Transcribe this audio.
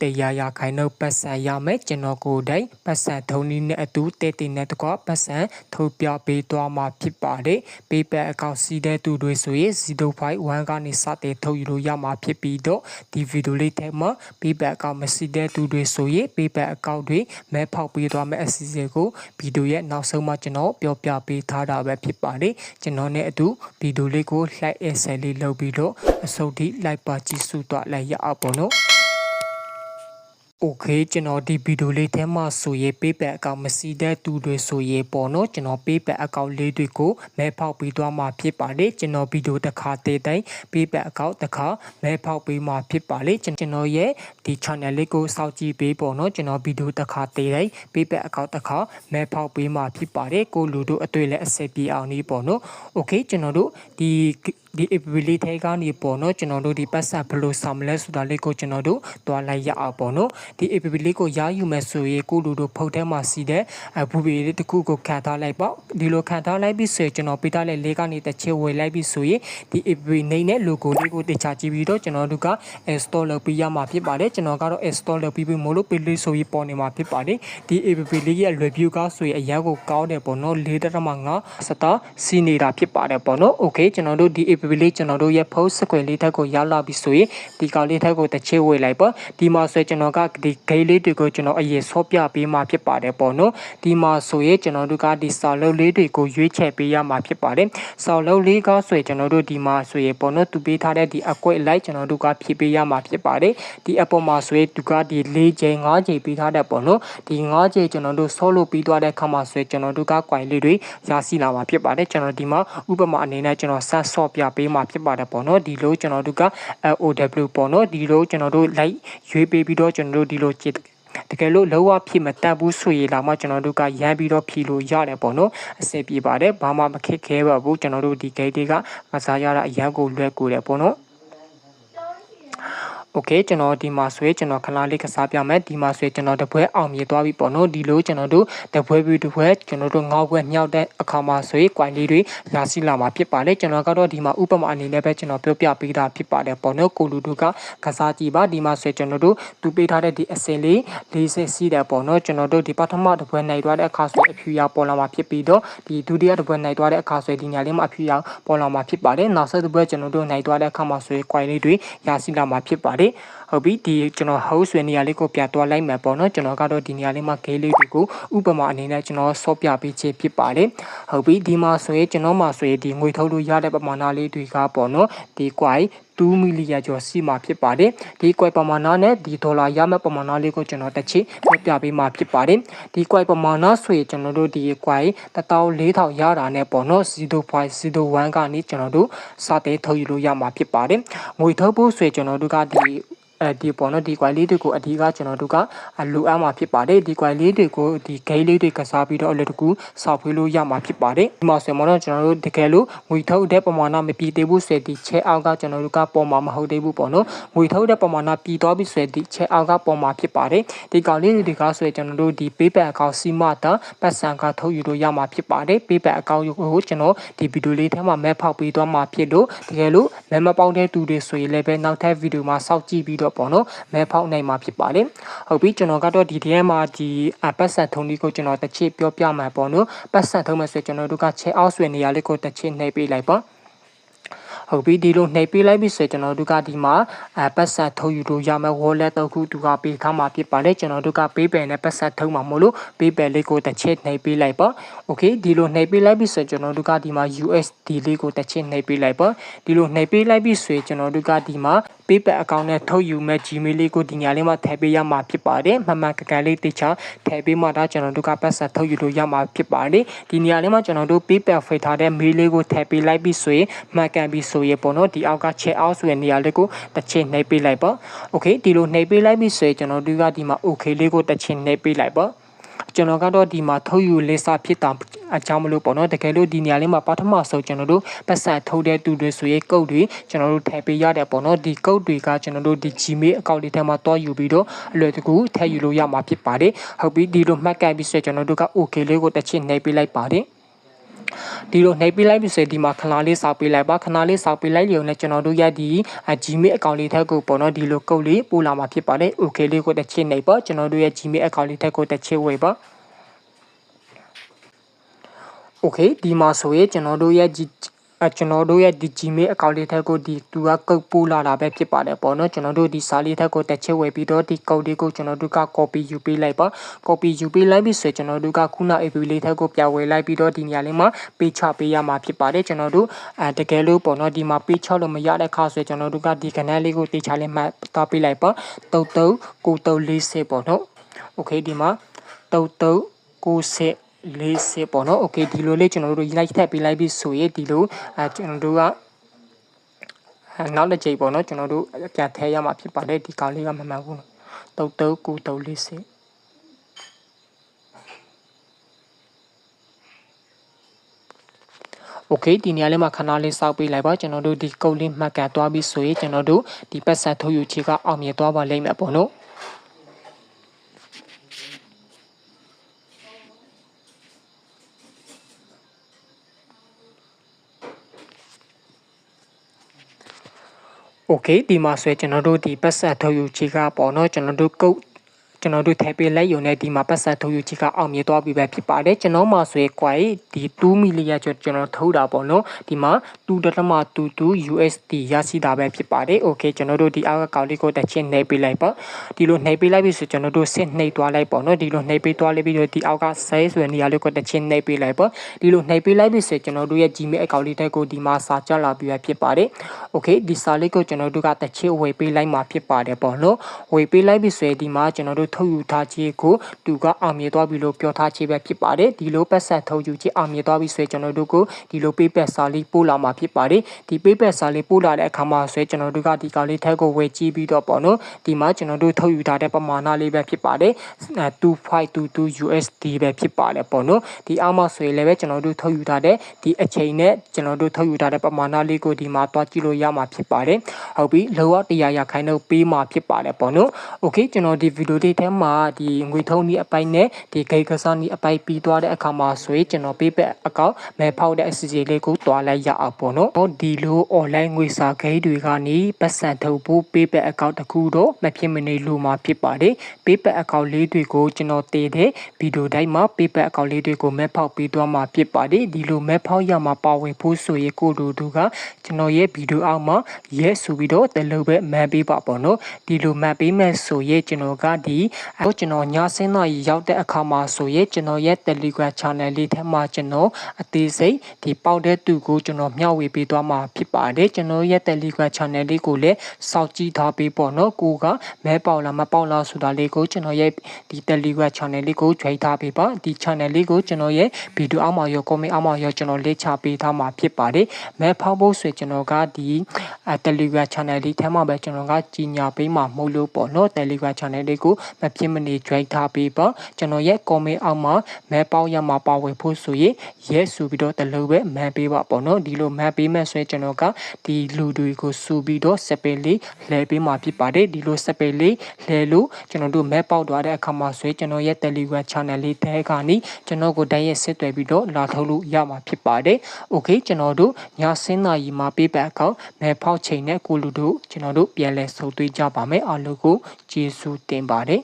တရားရခိုင်နှုတ်ပတ်စံရမယ်ကျွန်တော်ကိုယ်တိုင်ပတ်စံထုံနည်းနဲ့အတူတဲတင်နဲ့တကွပတ်စံထုတ်ပြပေးသွားမှာဖြစ်ပါတယ်ပေးပတ်အကောင့်စီးတဲ့သူတွေဆိုရင်051ကနေစတဲ့ထုတ်ယူလို့ရမှာဖြစ်ပြီးတော့ဒီဗီဒီယိုလေးထဲမှာပေးပတ်အကောင့်မစီးတဲ့သူတွေဆိုရင်ပေးပတ်အကောင့်တွေမဲဖောက်ပေးသွားမယ့်အစီအစဉ်ကိုဗီဒီယိုရဲ့နောက်ဆုံးမှကျွန်တော်ပြောပြပေးထားတာပဲဖြစ်ပါတယ်ကျွန်တော်နဲ့အတူဗီဒီယိုလေးကို like အဆယ်လေးလုပ်ပြီးတော့အစုပ်ထိ like ပါကြည့်စုသွားလိုက်ရအောင်ပေါ့နော် โอเคကျွန်တော်ဒီဗီဒီယိုလေးထဲမှာဆိုရင် PayPal အကောင့်မစီတဲ့သူတွေဆိုရင်ပေါ့နော်ကျွန်တော် PayPal အကောင့်လေးတွေကိုမဲဖောက်ပြီးသွားမှာဖြစ်ပါတယ်ကျွန်တော်ဗီဒီယိုတစ်ခါတည်းတိုင်း PayPal အကောင့်တစ်ခါမဲဖောက်ပြီးမှာဖြစ်ပါလေကျွန်တော်ရဲ့ဒီ channel လေးကိုစောင့်ကြည့်ပေးပေါ့နော်ကျွန်တော်ဗီဒီယိုတစ်ခါတည်းတိုင်း PayPal အကောင့်တစ်ခါမဲဖောက်ပြီးမှာဖြစ်ပါတယ်ကိုလူတို့အတွေ့လည်းအဆက်ပြေအောင်နေပေါ့နော်โอเคကျွန်တော်တို့ဒီ ဒီ app လေးထဲကနေပေါ့နော်ကျွန်တော်တို့ဒီပတ်ဆက်ဘယ်လိုဆောင်မလဲဆိုတာလေးကိုကျွန်တော်တို့တွားလိုက်ရအောင်ပေါ့နော်ဒီ app လေးကိုရယူမယ်ဆိုရင်ကိုလူတို့ဖုတ်ထဲမှာစီတဲ့အဘူပီလေးတစ်ခုကိုခံထားလိုက်ပေါ့ဒီလိုခံထားလိုက်ပြီးဆိုရင်ကျွန်တော်ပေးထားတဲ့လေးကနေတစ်ချက်ဝယ်လိုက်ပြီးဆိုရင်ဒီ app နေနဲ့ logo လေးကိုတင်ချကြည့်ပြီးတော့ကျွန်တော်တို့က install လုပ်ပြီးရမှာဖြစ်ပါတယ်ကျွန်တော်ကတော့ install လုပ်ပြီးပြီမို့လို့ page လေးဆိုပြီးပေါ်နေမှာဖြစ်ပါတယ်ဒီ app လေးရဲ့ review ကဆိုရင်အရင်ကိုကောင်းတယ်ပေါ့နော်4.5စတာစီနေတာဖြစ်ပါတယ်ပေါ့နော် okay ကျွန်တော်တို့ဒီ app လေးကျွန်တော်တို့ရဲ့ post square လေးထက်ကိုရောက်လာပြီဆိုရင်ဒီကောင်လေးထက်ကိုတစ်ချက်ဝေလိုက်ပေါ့ဒီမှာဆိုကျွန်တော်ကဒီ gate လေးတွေကိုကျွန်တော်အရင်ဆော့ပြပေးမှဖြစ်ပါတယ်ပေါ့နော်ဒီမှာဆိုရင်ကျွန်တော်တို့ကဒီစာလုံးလေးတွေကိုရွေးချယ်ပေးရမှာဖြစ်ပါတယ်စာလုံးလေးကဆိုရင်ကျွန်တော်တို့ဒီမှာဆိုရင်ပေါ့နော်သူပေးထားတဲ့ဒီအကွက်လိုက်ကျွန်တော်တို့ကဖြည့်ပေးရမှာဖြစ်ပါတယ်ဒီအပေါ်မှာဆိုရင်သူကဒီ၄ချိန်၅ချိန်ပေးထားတဲ့ပေါ့နော်ဒီ၅ချိန်ကျွန်တော်တို့ဆော့လို့ပြီးသွားတဲ့ခါမှာဆိုရင်ကျွန်တော်တို့က coin လေးတွေရရှိလာမှာဖြစ်ပါတယ်ကျွန်တော်ဒီမှာဥပမာအနေနဲ့ကျွန်တော်ဆက်ဆော့ပြပေးမှာဖြစ်ပါတယ်ပေါ့နော်ဒီလိုကျွန်တော်တို့က OW ပေါ့နော်ဒီလိုကျွန်တော်တို့ like ရွေးပေးပြီးတော့ကျွန်တော်တို့ဒီလိုကြည့်တကယ်လို့လောကဖြစ်မတက်ဘူးဆိုရင်လာမှကျွန်တော်တို့ကရမ်းပြီးတော့ဖြီလို့ရတယ်ပေါ့နော်အဆင်ပြေပါတယ်ဘာမှမခက်ခဲပါဘူးကျွန်တော်တို့ဒီ gate တွေကကစားရတာအရန်ကိုလွယ်ကူတယ်ပေါ့နော် โอเคကျွန်တော်ဒီမှာဆွဲကျွန်တော်ခလားလေးကစားပြမယ်ဒီမှာဆွဲကျွန်တော်တပွဲအောင်မြေသွားပြီပေါ့နော်ဒီလိုကျွန်တော်တို့တပွဲပြီးတပွဲကျွန်တော်တို့ငေါက်ပွဲမြောက်တဲ့အခါမှာဆွဲကွိုင်လေးတွေရရှိလာမှာဖြစ်ပါတယ်ကျွန်တော်ကတော့ဒီမှာဥပမာအနေနဲ့ပဲကျွန်တော်ပြောပြပေးတာဖြစ်ပါတယ်ပေါ့နော်ကိုလူတို့ကကစားကြည့်ပါဒီမှာဆွဲကျွန်တော်တို့သူပေးထားတဲ့ဒီအစင်လေး40စီးတယ်ပေါ့နော်ကျွန်တော်တို့ဒီပထမတပွဲနိုင်သွားတဲ့အခါဆွဲအဖြူရောင်ပေါ်လာမှာဖြစ်ပြီးတော့ဒီဒုတိယတပွဲနိုင်သွားတဲ့အခါဆွဲဒီညာလေးမှာအဖြူရောင်ပေါ်လာမှာဖြစ်ပါတယ်နောက်ဆက်တပွဲကျွန်တော်တို့နိုင်သွားတဲ့အခါမှာဆွဲကွိုင်လေးတွေရရှိလာမှာဖြစ်ပါတယ် ဟုတ်ပြီဒီကျွန်တော် house ဆွေနေရာလေးကိုပြသွားလိုက်မယ်ပေါ့နော်ကျွန်တော်ကတော့ဒီနေရာလေးမှာ gate လေးတွေကိုဥပမာအနေနဲ့ကျွန်တော်ဆော့ပြပေးခြင်းဖြစ်ပါတယ်ဟုတ်ပြီဒီမှာဆိုရင်ကျွန်တော်မှာဆိုရင်ဒီငွေထုတ်လို့ရတဲ့ပမာဏလေးတွေကပေါ့နော်ဒီ quite 2မီလီယံကျော်စီမှာဖြစ်ပါတယ်ဒီကွိုက်ပမာဏနဲ့ဒီဒေါ်လာရမယ့်ပမာဏလေးကိုကျွန်တော်တစ်ချိပြပြပေးမှာဖြစ်ပါတယ်ဒီကွိုက်ပမာဏဆိုရင်ကျွန်တော်တို့ဒီကွိုက်14000ရတာနဲ့ပေါ့နော်0.01ကနေကျွန်တော်တို့စတဲ့ထုတ်ယူလို့ရမှာဖြစ်ပါတယ်ငွေထုတ်ဖို့ဆိုရင်ကျွန်တော်တို့ကဒီ အဲဒီပေါ့နော်ဒီ quality လေးတွေကိုအဓိကကျွန်တော်တို့ကလိုအပ်မှာဖြစ်ပါတယ်ဒီ quality လေးတွေကိုဒီ gate လေးတွေကစားပြီးတော့အလုပ်တကူစောက်ဖွေးလို့ရမှာဖြစ်ပါတယ်ဒီမှာဆိုရင်တော့ကျွန်တော်တို့တကယ်လို့ငွေထုတ်တဲ့ပမာဏမပြည့်သေးဘူးဆိုရင်ဒီ chair အောက်ကကျွန်တော်တို့ကပေါ်မှာမဟုတ်သေးဘူးပေါ့နော်ငွေထုတ်တဲ့ပမာဏပြည်သွားပြီဆိုရင်ဒီ chair အောက်ကပေါ်မှာဖြစ်ပါတယ်ဒီကောင်လေးတွေကဆိုရင်ကျွန်တော်တို့ဒီ paper account စီမတာပတ်စံကထုတ်ယူလို့ရမှာဖြစ်ပါတယ် paper account ကိုကျွန်တော်ဒီဗီဒီယိုလေးထဲမှာမဲဖောက်ပေးသွားမှာဖြစ်လို့တကယ်လို့မဲမပေါက်တဲ့သူတွေဆိုရင်လည်းပဲနောက်ထပ်ဗီဒီယိုမှာစောင့်ကြည့်ပြီးတော့ပေါ့နော်မဲဖောက်နိုင်မှာဖြစ်ပါတယ်ဟုတ်ပြီကျွန်တော်ကတော့ဒီထဲမှာဒီပတ်ဆက်ထုံးလေးကိုကျွန်တော်တစ်ချက်ပြောပြမှာပေါ့နော်ပတ်ဆက်ထုံးမယ်ဆိုကျွန်တော်တို့ကချဲအောက်ဆွေနေရာလေးကိုတစ်ချက်နှိပ်ပေးလိုက်ပါဟုတ်ပြီဒီလိုနှိပ်ပေးလိုက်ပြီဆိုရင်ကျွန်တော်တို့ကဒီမှာအပတ်ဆက်ထုတ်ယူလို့ရမယ် wallet တော့ခုသူကပေးထားမှာဖြစ်ပါတယ်ကျွန်တော်တို့က PayPal နဲ့ပတ်ဆက်ထုတ်မှာမို့လို့ PayPal လေးကိုတစ်ချက်နှိပ်ပေးလိုက်ပါ okay ဒီလိုနှိပ်ပေးလိုက်ပြီဆိုရင်ကျွန်တော်တို့ကဒီမှာ USD လေးကိုတစ်ချက်နှိပ်ပေးလိုက်ပါဒီလိုနှိပ်ပေးလိုက်ပြီဆိုရင်ကျွန်တော်တို့ကဒီမှာ PayPal account နဲ့ထုတ်ယူမဲ့ Gmail လေးကိုဒီညာလေးမှာထည့်ပေးရမှာဖြစ်ပါတယ်မှန်မှန်ကန်ကန်လေးတိချာထည့်ပေးမှဒါကျွန်တော်တို့ကပတ်ဆက်ထုတ်ယူလို့ရမှာဖြစ်ပါတယ်ဒီနေရာလေးမှာကျွန်တော်တို့ PayPal ဖိတ်ထားတဲ့ mail လေးကိုထည့်ပေးလိုက်ပြီးဆိုရင်မှန်ကန်ပြီဆိုရင်ပေါ့နော်ဒီအောက်က check out ဆိုတဲ့နေရာလေးကိုတစ်ချိန်နှိပ်ပေးလိုက်ပါ okay ဒီလိုနှိပ်ပေးလိုက်ပြီဆိုရင်ကျွန်တော်တို့ကဒီမှာ okay လေးကိုတစ်ချိန်နှိပ်ပေးလိုက်ပါ ကျွန်တော်ကတော့ဒီမှာထုတ်ယူလေးစားဖြစ်တာအကြောင်းမလို့ပေါ့နော်တကယ်လို့ဒီနေရာလေးမှာပထမဆုံးကျွန်တော်တို့ပတ်စံထုတ်တဲ့သူတွေဆိုရင်ကုတ်တွေကျွန်တော်တို့ထည့်ပေးရတယ်ပေါ့နော်ဒီကုတ်တွေကကျွန်တော်တို့ဒီ Gmail အကောင့်လေးထဲမှာတွားယူပြီးတော့အလွယ်တကူထည့်ယူလို့ရမှာဖြစ်ပါတယ်ဟုတ်ပြီဒီလိုမှတ်ကပ်ပြီးဆိုကျွန်တော်တို့က okay လေးကိုတစ်ချက်နှိပ်ပေးလိုက်ပါတယ် ဒီလိုနှိပ်ပေးလိုက်ပြီဆိုရင်ဒီမှာခဏလေးစောက်ပေးလိုက်ပါခဏလေးစောက်ပေးလိုက်လျုံနဲ့ကျွန်တော်တို့ရဲ့ဒီ Gmail account လေးထက်ကိုပေါ့နော်ဒီလိုကုတ်လေးပို့လာမှာဖြစ်ပါတယ် okay လေးကိုတစ်ချက်နှိပ်ပါကျွန်တော်တို့ရဲ့ Gmail account လေးထက်ကိုတစ်ချက်ဝေပါ okay ဒီမှာဆိုရင်ကျွန်တော်တို့ရဲ့ G အဲကျွန်တော်တို့ရဲ့ဒီ Gmail account လေးထက်ကိုဒီသူကကုတ်ပို့လာတာပဲဖြစ်ပါတယ်ပေါ့နော်ကျွန်တော်တို့ဒီစာလေးထက်ကိုတစ်ချက်ဝယ်ပြီးတော့ဒီကုတ်လေးကိုကျွန်တော်တို့က copy ယူပေးလိုက်ပါ copy ယူပေးလိုက်ပြီဆိုရင်ကျွန်တော်တို့ကခုန APP လေးထက်ကိုပြဝယ်လိုက်ပြီးတော့ဒီနေရာလေးမှာပေးချပေးရမှာဖြစ်ပါတယ်ကျွန်တော်တို့အဲတကယ်လို့ပေါ့နော်ဒီမှာပေးချလို့မရတဲ့ခါဆိုရင်ကျွန်တော်တို့ကဒီကနန်းလေးကိုတေချာလေးမှတ်သွားပေးလိုက်ပါတုတ်တုတ်ကိုတုတ်လေးစစ်ပေါ့နော် okay ဒီမှာတုတ် တုတ်ကိုစစ်လေးစစ်ပေါ့နော်โอเคဒီလိုလေးကျွန်တော်တို့ like ထည့်ပေးလိုက်ပြီဆိုရင်ဒီလိုအဲကျွန်တော်တို့ကနောက်တစ်ကြိမ်ပေါ့နော်ကျွန်တော်တို့ပြန်ထည့်ရမှာဖြစ်ပါတယ်ဒီကောင်လေးကမမှန်ဘူးတုတ်တုတ်ကူတုတ်လေးစစ်โอเคဒီနေရာလေးမှာခဏလေးစောက်ပေးလိုက်ပါကျွန်တော်တို့ဒီကုတ်လေးမှတ်ကန်သွားပြီးဆိုရင်ကျွန်တော်တို့ဒီပတ်ဆက်ထုတ်ယူချေကအောင်မြင်သွားပါလိမ့်မယ်ပေါ့နော် โอเคဒီမှာဆိုရင်ကျွန်တော်တို့ဒီပတ်ဆက်ထုတ်ယူချေကပေါ့နော်ကျွန်တော်တို့ကုတ် ကျွန်တော်တို့ထည့်ပေးလိုက်ရုံနဲ့ဒီမှာပတ်ဆက်ထုတ်ယူချစ်ကအောင်မြင်သွားပြီပဲဖြစ်ပါတယ်ကျွန်တော်မှာဆိုရင် quite ဒီ2မီလီယံကျော်ကျွန်တော်ထုတ်တာပေါ့နော်ဒီမှာ2.22 USD ရရှိတာပဲဖြစ်ပါတယ် okay ကျွန်တော်တို့ဒီအောက်ကကောင်လေးကိုတစ်ချက်နှိပ်ပေးလိုက်ပါဒီလိုနှိပ်ပေးလိုက်ပြီဆိုကျွန်တော်တို့စစ်နှိပ်သွားလိုက်ပေါ့နော်ဒီလိုနှိပ်ပေးသွားလိုက်ပြီးတော့ဒီအောက်က size ဆိုတဲ့နေရာလေးကိုတစ်ချက်နှိပ်ပေးလိုက်ပါဒီလိုနှိပ်ပေးလိုက်ပြီဆိုကျွန်တော်တို့ရဲ့ Gmail account လေးတက်ကိုဒီမှာစာကြလာပြီးပဲဖြစ်ပါတယ် okay ဒီစာလေးကိုကျွန်တော်တို့ကတစ်ချက်ဝေပေးလိုက်မှာဖြစ်ပါတယ်ပေါ့နော်ဝေပေးလိုက်ပြီဆိုရင်ဒီမှာကျွန်တော်တို့ထုတ်ယူထားခြင်းကိုသူကအောင်မြင်သွားပြီလို့ပြောထားခြင်းပဲဖြစ်ပါတယ်ဒီလိုပတ်ဆက်ထုတ်ယူခြင်းအောင်မြင်သွားပြီဆိုရင်ကျွန်တော်တို့ကိုဒီလိုပေးပတ်စာလေးပို့လာမှာဖြစ်ပါတယ်ဒီပေးပတ်စာလေးပို့လာတဲ့အခါမှာဆိုရင်ကျွန်တော်တို့ကဒီကောင်လေးထက်ကိုဝယ်ကြည့်ပြီးတော့ပေါ့နော်ဒီမှာကျွန်တော်တို့ထုတ်ယူထားတဲ့ပမာဏလေးပဲဖြစ်ပါတယ်2522 USD ပဲဖြစ်ပါတယ်ပေါ့နော်ဒီအောက်မှာဆိုရင်လည်းပဲကျွန်တော်တို့ထုတ်ယူထားတဲ့ဒီအချိန်နဲ့ကျွန်တော်တို့ထုတ်ယူထားတဲ့ပမာဏလေးကိုဒီမှာတွားကြည့်လို့ရမှာဖြစ်ပါတယ်ဟုတ်ပြီလောက100ရာခိုင်နှုန်းပေးမှာဖြစ်ပါတယ်ပေါ့နော် okay ကျွန်တော်ဒီဗီဒီယိုလေးထဲမှာဒီငွေထုံးဒီအပိုင်းနဲ့ဒီဂိတ်ကစားဒီအပိုင်းပြီးသွားတဲ့အခါမှာဆိုရင်ကျွန်တော်ပေးပတ်အကောင့်မဲဖောက်တဲ့အစီအစဉ်လေးကိုတွားလိုက်ရအောင်ပေါ့နော်ဟောဒီလို online ငွေစာဂိတ်တွေကနေပတ်စံထုတ်ဖို့ပေးပတ်အကောင့်တစ်ခုတော့မဖြစ်မနေလိုမှာဖြစ်ပါတယ်ပေးပတ်အကောင့်လေးတွေကိုကျွန်တော်တည်တဲ့ဗီဒီယိုတိုင်းမှာပေးပတ်အကောင့်လေးတွေကိုမဲဖောက်ပြီးသွားမှာဖြစ်ပါတယ်ဒီလိုမဲဖောက်ရမှာပါဝင်ဖို့ဆိုရင်ကိုတို့တို့ကကျွန်တော်ရဲ့ဗီဒီယိုအောက်မှာရဲဆိုပြီးတော့တလို့ပဲမှန်ပေးပါပေါ့နော်ဒီလိုမှန်ပေးမဲ့ဆိုရင်ကျွန်တော်ကဒီအခုကျွန်တော်ညစင်းတော့ရောက်တဲ့အခါမှာဆိုရင်ကျွန်တော်ရဲ့ Telegram channel လေးထဲမှာကျွန်တော်အသေးစိတ်ဒီပေါက်တဲ့သူကိုကျွန်တော်မျှဝေပေးသွားမှာဖြစ်ပါတယ်ကျွန်တော်ရဲ့ Telegram channel လေးကိုလည်းစောင့်ကြည့်ထားပေးပေါ့နော်ကိုကမဲပေါက်လားမပေါက်လားဆိုတာလေးကိုကျွန်တော်ရဲ့ဒီ Telegram channel လေးကိုချိန်ထားပေးပါဒီ channel လေးကိုကျွန်တော်ရဲ့ဗီဒီယိုအောက်မှာရော comment အောက်မှာရောကျွန်တော်လေးချပေးထားမှာဖြစ်ပါတယ်မဲဖောက်ဖို့ဆိုကျွန်တော်ကဒီ Telegram channel လေးထဲမှာပဲကျွန်တော်ကကြီးညာပေးမှာမဟုတ်လို့ပေါ့နော် Telegram channel လေးကိုမဖြစ်မနေ join ထားပေးပါကျွန်တော်ရဲ့ comment အောက်မှာမဲပေါက်ရမှာပါဝင်ဖို့ဆိုရင် yes ဆိုပြီးတော့တလို့ပဲမှန်ပေးပါပေါ့နော်ဒီလိုမှန်ပေးမဲ့ဆိုရင်ကျွန်တော်ကဒီလူတွေကိုစူပြီးတော့စပယ်လေးလှည့်ပေးမှာဖြစ်ပါတယ်ဒီလိုစပယ်လေးလှည့်လို့ကျွန်တော်တို့မဲပေါက်သွားတဲ့အခါမှာဆိုရင်ကျွန်တော်ရဲ့ Telegram channel လေးတဲကနေကျွန်တော်ကိုတိုင်းရဲ့ဆက်သွယ်ပြီးတော့လာထုတ်လို့ရမှာဖြစ်ပါတယ် okay ကျွန်တော်တို့ညစင်းနာရီမှာပေးပတ်အကောင့်မဲဖောက်ချိန်နဲ့ကိုလူတို့ကျွန်တော်တို့ပြန်လဲဆုံတွေ့ကြပါမယ်အားလုံးကိုကျေးဇူးတင်ပါတယ်